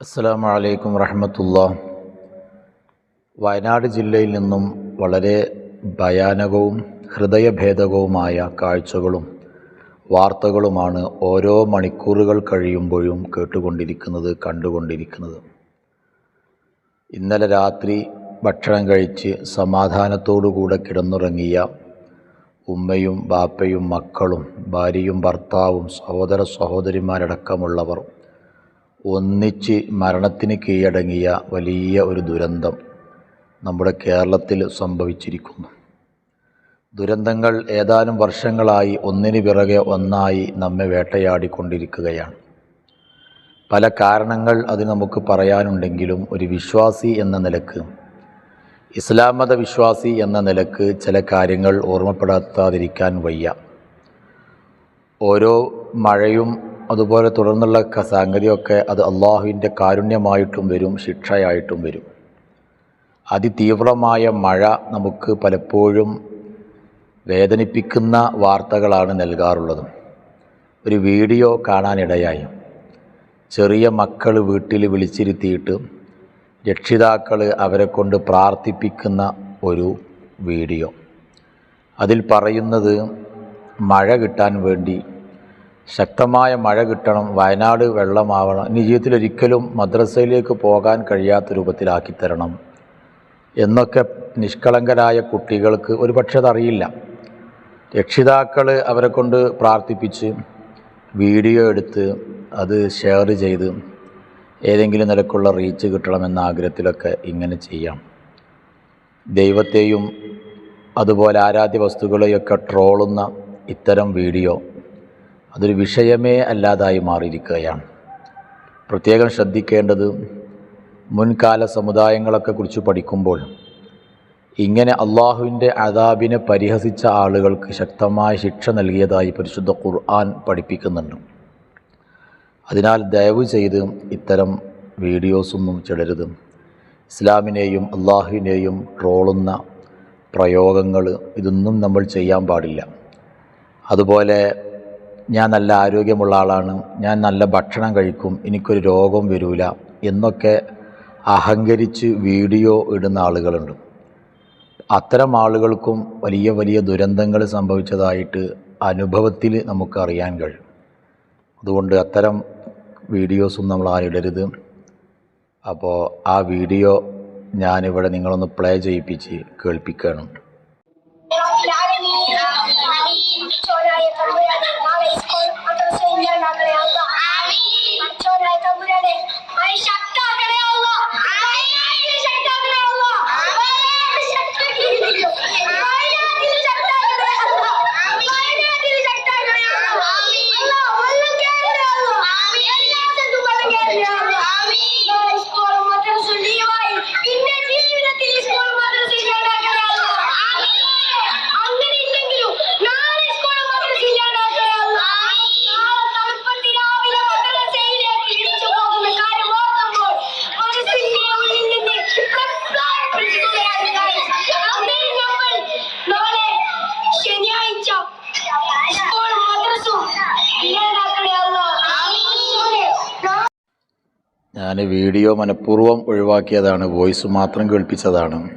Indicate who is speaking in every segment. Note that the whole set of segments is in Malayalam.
Speaker 1: അസ്സലാമു അലൈക്കും വറഹമത്തുള്ള വയനാട് ജില്ലയിൽ നിന്നും വളരെ ഭയാനകവും ഹൃദയഭേദകവുമായ കാഴ്ചകളും വാർത്തകളുമാണ് ഓരോ മണിക്കൂറുകൾ കഴിയുമ്പോഴും കേട്ടുകൊണ്ടിരിക്കുന്നത് കണ്ടുകൊണ്ടിരിക്കുന്നത്. ഇന്നലെ രാത്രി ഭക്ഷണം കഴിച്ച് സമാധാനത്തോടുകൂടെ കിടന്നുറങ്ങിയ ഉമ്മയും ബാപ്പയും മക്കളും ഭാര്യയും ഭർത്താവും സഹോദര സഹോദരിമാരടക്കമുള്ളവർ ഒന്നിച്ച് മരണത്തിന് കീഴടങ്ങിയ വലിയ ഒരു ദുരന്തം നമ്മുടെ കേരളത്തിൽ സംഭവിച്ചിരിക്കുന്നു. ദുരന്തങ്ങൾ ഏതാനും വർഷങ്ങളായി ഒന്നിനു പിറകെ ഒന്നായി നമ്മെ വേട്ടയാടിക്കൊണ്ടിരിക്കുകയാണ്. പല കാരണങ്ങൾ അത് നമുക്ക് പറയാനുണ്ടെങ്കിലും ഒരു വിശ്വാസി എന്ന നിലയ്ക്ക് ഇസ്ലാം മത വിശ്വാസി എന്ന നിലയ്ക്ക് ചില കാര്യങ്ങൾ ഓർമ്മപ്പെടുത്താതിരിക്കാൻ വയ്യ. ഓരോ മഴയും അതുപോലെ തുടർന്നുള്ള സംഗതിയൊക്കെ അത് അള്ളാഹുവിന്റെ കാരുണ്യമായിട്ടും വരും ശിക്ഷയായിട്ടും വരും. അതിതീവ്രമായ മഴ നമുക്ക് പലപ്പോഴും വേദനിപ്പിക്കുന്ന വാർത്തകളാണ് നൽകാറുള്ളതും. ഒരു വീഡിയോ കാണാനിടയായി. ചെറിയ മക്കൾ വീട്ടിൽ വിളിച്ചിരുത്തിയിട്ട് രക്ഷിതാക്കൾ അവരെ കൊണ്ട് പ്രാർത്ഥിപ്പിക്കുന്ന ഒരു വീഡിയോ. അതിൽ പറയുന്നത് മഴ കിട്ടാൻ വേണ്ടി ശക്തമായ മഴ കിട്ടണം വയനാട് വെള്ളമാവണം ഇനി ജീവിതത്തിൽ ഒരിക്കലും മദ്രസയിലേക്ക് പോകാൻ കഴിയാത്ത രൂപത്തിലാക്കി തരണം എന്നൊക്കെ നിഷ്കളങ്കരായ കുട്ടികൾക്ക് ഒരു പക്ഷേ അതറിയില്ല. രക്ഷിതാക്കൾ അവരെ കൊണ്ട് പ്രാർത്ഥിപ്പിച്ച് വീഡിയോ എടുത്ത് അത് ഷെയർ ചെയ്ത് ഏതെങ്കിലും നിലക്കുള്ള റീച്ച് കിട്ടണമെന്ന ആഗ്രഹത്തിലൊക്കെ ഇങ്ങനെ ചെയ്യാം. ദൈവത്തെയും അതുപോലെ ആരാധ്യ വസ്തുക്കളെയൊക്കെ ട്രോളുന്ന ഇത്തരം വീഡിയോ അതൊരു വിഷയമേ അല്ലാതായി മാറിയിരിക്കുകയാണ്. പ്രത്യേകം ശ്രദ്ധിക്കേണ്ടത് മുൻകാല സമുദായങ്ങളൊക്കെ കുറിച്ച് പഠിക്കുമ്പോൾ ഇങ്ങനെ അള്ളാഹുവിന്റെ അതാബിനെ പരിഹസിച്ച ആളുകൾക്ക് ശക്തമായ ശിക്ഷ നൽകിയതായി പരിശുദ്ധ ഖുർആൻ പഠിപ്പിക്കുന്നുണ്ട്. അതിനാൽ ദയവ് ചെയ്ത് ഇത്തരം വീഡിയോസൊന്നും ചിടരുത്. ഇസ്ലാമിനെയും അള്ളാഹുവിനെയും ട്രോളുന്ന പ്രയോഗങ്ങൾ ഇതൊന്നും നമ്മൾ ചെയ്യാൻ പാടില്ല. അതുപോലെ ഞാൻ നല്ല ആരോഗ്യമുള്ള ആളാണ് ഞാൻ നല്ല ഭക്ഷണം കഴിക്കും എനിക്കൊരു രോഗം വരില്ല എന്നൊക്കെ അഹങ്കരിച്ച് വീഡിയോ ഇടുന്ന ആളുകളുണ്ട്. അത്തരം ആളുകൾക്കും വലിയ വലിയ ദുരന്തങ്ങൾ സംഭവിച്ചതായിട്ട് അനുഭവത്തിൽ നമുക്കറിയാൻ കഴിയും. അതുകൊണ്ട് അത്തരം വീഡിയോസും നമ്മൾ ആരിടരുത് അപ്പോൾ ആ വീഡിയോ ഞാനിവിടെ നിങ്ങളൊന്ന് പ്ലേ ചെയ്യിപ്പിച്ച്
Speaker 2: Marciona je tam bude, máme ísť kon, a to sú iné na Marciona je tam bude
Speaker 1: ഞാൻ വീഡിയോ മനഃപൂർവം ഒഴിവാക്കിയതാണ് വോയിസ് മാത്രം കേൾപ്പിച്ചതാണ്.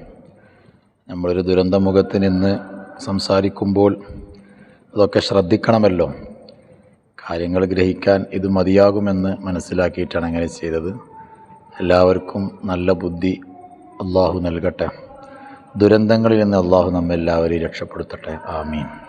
Speaker 1: നമ്മളൊരു ദുരന്തമുഖത്ത് നിന്ന് സംസാരിക്കുമ്പോൾ അതൊക്കെ ശ്രദ്ധിക്കണമല്ലോ. കാര്യങ്ങൾ ഗ്രഹിക്കാൻ ഇത് മതിയാകുമെന്ന് മനസ്സിലാക്കിയിട്ടാണ് അങ്ങനെ ചെയ്തത്. എല്ലാവർക്കും നല്ല ബുദ്ധി അള്ളാഹു നൽകട്ടെ. ദുരന്തങ്ങളിൽ നിന്ന് അള്ളാഹു നമ്മെല്ലാവരെയും രക്ഷപ്പെടുത്തട്ടെ. ആമീൻ.